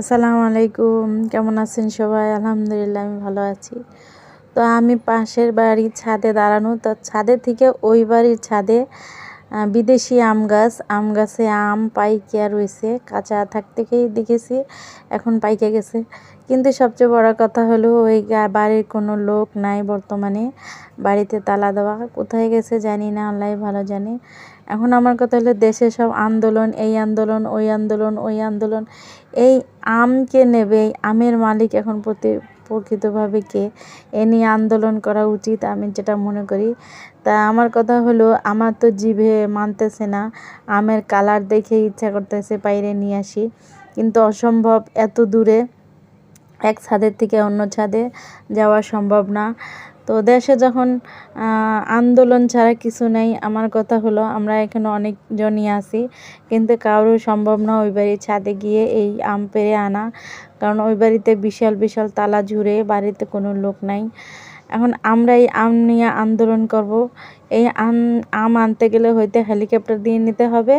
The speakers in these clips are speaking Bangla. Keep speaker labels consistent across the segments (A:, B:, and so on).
A: আসসালামু আলাইকুম। কেমন আছেন সবাই? আলহামদুলিল্লাহ, আমি ভালো আছি। তো আমি পাশের বাড়ির ছাদে দাঁড়ানো, তো ছাদের থেকে ওই বাড়ির ছাদে বিদেশি আম গাছ, আম গাছে আম, পাইকিয়া রয়েছে, কাঁচা থাকতেই দেখেছি, এখন পাইকে গেছে। কিন্তু সবচেয়ে বড় কথা হলো, ওই বাড়ির কোনো লোক নাই বর্তমানে, বাড়িতে তালা দেওয়া। কোথায় গেছে জানি না আল্লাহ ভালো জানে। এখন আমার কথা হলো, দেশে সব আন্দোলন, এই আন্দোলন, ওই আন্দোলন ওই আন্দোলন, এই আমকে নেবে? আমের মালিক এখন প্রতি প্রকৃতভাবে কে? এ নিয়ে আন্দোলন করা উচিত, আমি যেটা মনে করি। তা আমার কথা হলো, আমার তো জিভে মানতেছে না, আমের কালার দেখে ইচ্ছা করতেছে বাইরে নিয়ে আসি। কিন্তু অসম্ভব এত দূরে, এক ছাদের থেকে অন্য ছাদে যাওয়া সম্ভব না। তো দেশে যখন আন্দোলন ছাড়া কিছু নেই, আমার কথা হলো আমরা এখানে অনেকজনই আছি, কিন্তু কারও সম্ভব না ওই বাড়ির ছাদে গিয়ে এই আম পেরে আনা, কারণ ওই বাড়িতে বিশাল বিশাল তালা ঝুরে বাড়িতে কোনো লোক নাই। এখন আমরা এই আম নিয়ে আন্দোলন করব। এই আম আম আনতে গেলে হয়তো হেলিকপ্টার দিয়ে নিতে হবে,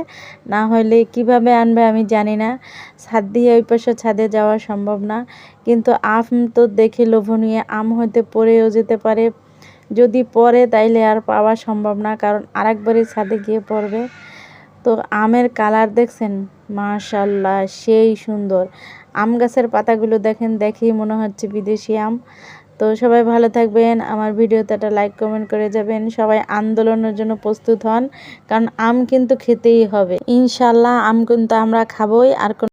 A: না হলে কীভাবে আনবে আমি জানি না। ছাদ দিয়ে ওই পাশে ছাদে যাওয়া সম্ভব না। কিন্তু আম তো দেখে লোভনীয়, আম হয়তো পড়েও যেতে পারে। যদি পড়ে তাইলে আর পাওয়া সম্ভব না, কারণ আরেকবারই ছাদে গিয়ে পড়বে। তো আমের কালার দেখছেন? মাশাল্লাহ, সেই সুন্দর। আম গাছের পাতাগুলো দেখেন, দেখেই মনে হচ্ছে বিদেশি আম। তো সবাই ভালো থাকবেন, আমার ভিডিওতে একটা লাইক কমেন্ট করে যাবেন, সবাই আন্দোলনের জন্য প্রস্তুত হন, কারণ আম কিন্তু খেতেই হবে। ইনশাল্লাহ আম কিন্তু আমরা খাবই, আর কোনো